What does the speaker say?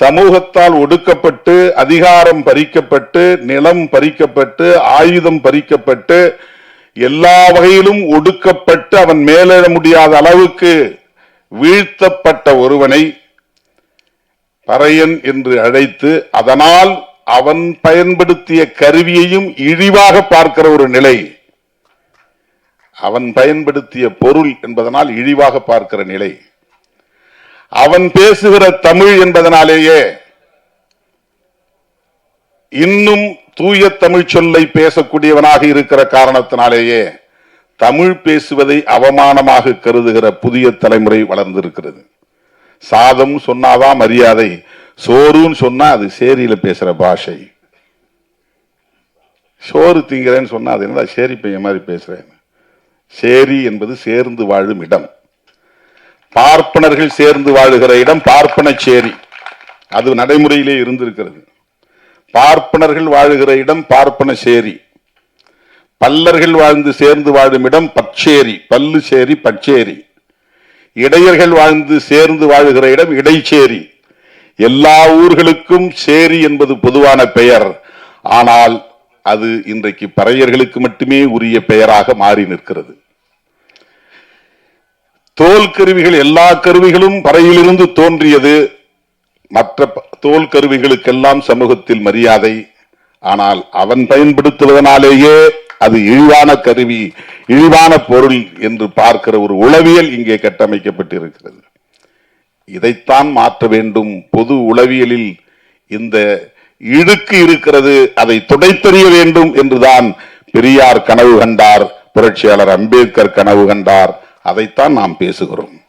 சமூகத்தால் ஒடுக்கப்பட்டு அதிகாரம் பறிக்கப்பட்டு நிலம் பறிக்கப்பட்டு ஆயுதம் பறிக்கப்பட்டு எல்லா வகையிலும் ஒடுக்கப்பட்டு அவன் மேலிட முடியாத அளவுக்கு வீழ்த்தப்பட்ட ஒருவனை பறையன் என்று அழைத்து அதனால் அவன் பயன்படுத்திய கருவியையும் இழிவாக பார்க்கிற ஒரு நிலை. அவன் பயன்படுத்திய பொருள் என்பதனால் இழிவாக பார்க்கிற நிலை. அவன் பேசுகிற தமிழ் என்பதனாலேயே இன்னும் தூய தமிழ் சொல்லை பேசக்கூடியவனாக இருக்கிற காரணத்தினாலேயே தமிழ் பேசுவதை அவமானமாக கருதுகிற புதிய தலைமுறை வளர்ந்திருக்கிறது. சாதம் சொன்னாதான் மரியாதை சோறுன்னு சொன்னா அது சேரியில பேசுற பாஷை. சோறு திங்கிறேன்னு சொன்னா அது என்னடா சேரி பையன் மாதிரி பேசுறேன் சேரி என்பது சேர்ந்து வாழும் இடம். பார்ப்பனர்கள் சேர்ந்து வாழுகிற இடம் பார்ப்பனச்சேரி. அது நடைமுறையிலே இருந்திருக்கிறது. பார்ப்பனர்கள் வாழுகிற இடம் பார்ப்பனச்சேரி. பல்லர்கள் வாழ்ந்து சேர்ந்து வாழும் இடம் பச்சேரி. பல்லு சேரி பச்சேரி. இடையர்கள் வாழ்ந்து சேர்ந்து வாழுகிற இடம் இடைச்சேரி. எல்லா ஊர்களுக்கும் சேரி என்பது பொதுவான பெயர். ஆனால் அது இன்றைக்கு பறையர்களுக்கு மட்டுமே உரிய பெயராக மாறி நிற்கிறது. தோல் கருவிகள் எல்லா கருவிகளும் பறையிலிருந்து தோன்றியது. மற்ற தோல் கருவிகளுக்கெல்லாம் சமூகத்தில் மரியாதை. ஆனால் அவன் பயன்படுத்துவதனாலேயே அது இழிவான கருவி இழிவான பொருள் என்று பார்க்கிற ஒரு உளவியல் இங்கே கட்டமைக்கப்பட்டிருக்கிறது. இதைத்தான் மாற்ற வேண்டும். பொது உளவியலில் இந்த இழுக்கு இருக்கிறது அதை துடைத்தெறிய வேண்டும் என்றுதான் பெரியார் கனவு கண்டார் புரட்சியாளர் அம்பேத்கர் கனவு கண்டார். அதைத்தான் நாம் பேசுகிறோம்.